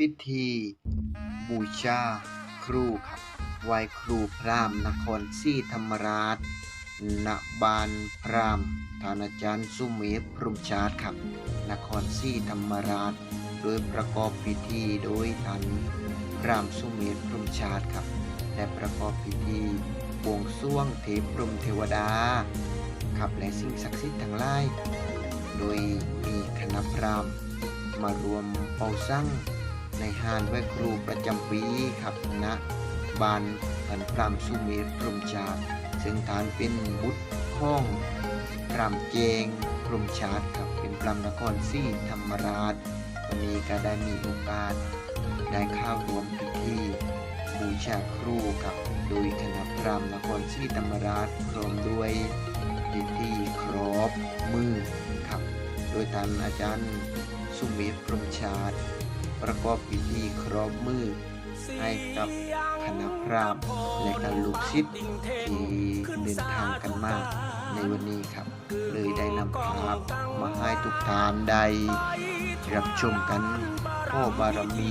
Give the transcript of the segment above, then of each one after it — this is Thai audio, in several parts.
พิธี บูชา ครูครับไหว้ครูพราหมณ์นครศรีธรรมราชณบานพราหมณ์ท่านอาจารย์สุเมธพรหมชาติครับ นครศรีธรรมราช โดยประกอบพิธีโดยท่านพราหมณ์สุเมธพรหมชาติครับและประกอบพิธีบวงสรวงเทพพรมเทวดาครับและสิ่งศักดิ์สิทธิ์ทั้งหลาย โดยมีคณะพราหมณ์มารวมเป่าสั่ง ในฮานไว้ครูประจำปีครับณบานท่านพรามสุเมธพรมชาติ ซึ่งฐานเป็นบุตรข้องพรามเจงพรมชาติครับเป็นพรามนครศรีธรรมราชวันนี้ก็ได้มีโอกาส ได้เข้าร่วมพิธีบูชาครูครับโดยคณะพรามนครศรีธรรมราชพร้อมด้วยพิธีครอบมือครับ โดยท่านอาจารย์สุเมธพรมชาติ ประกอบพิธีครอบมือ ให้กับคณะพราหมณ์และการลูกศิษย์ที่เดินทางกันมาในวันนี้ครับ เลยได้นำภาพมาให้ทุกท่านได้รับชมกันพ่อบารมี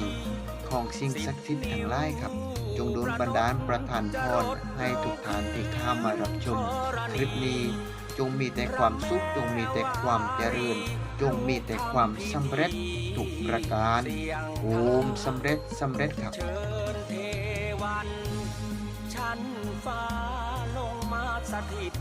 ของสิ่งศักดิ์สิทธิ์ทั้งหลายครับ จงโดนบันดาลประทานพรให้ทุกท่านที่เข้ามารับชม คลิปนี้ จงมีแต่ความสุข จงมีแต่ความเจริญ จงมีแต่ความสำเร็จทุกประการโอมสำเร็จสำเร็จครับชั้นฟ้าลงมาสถิต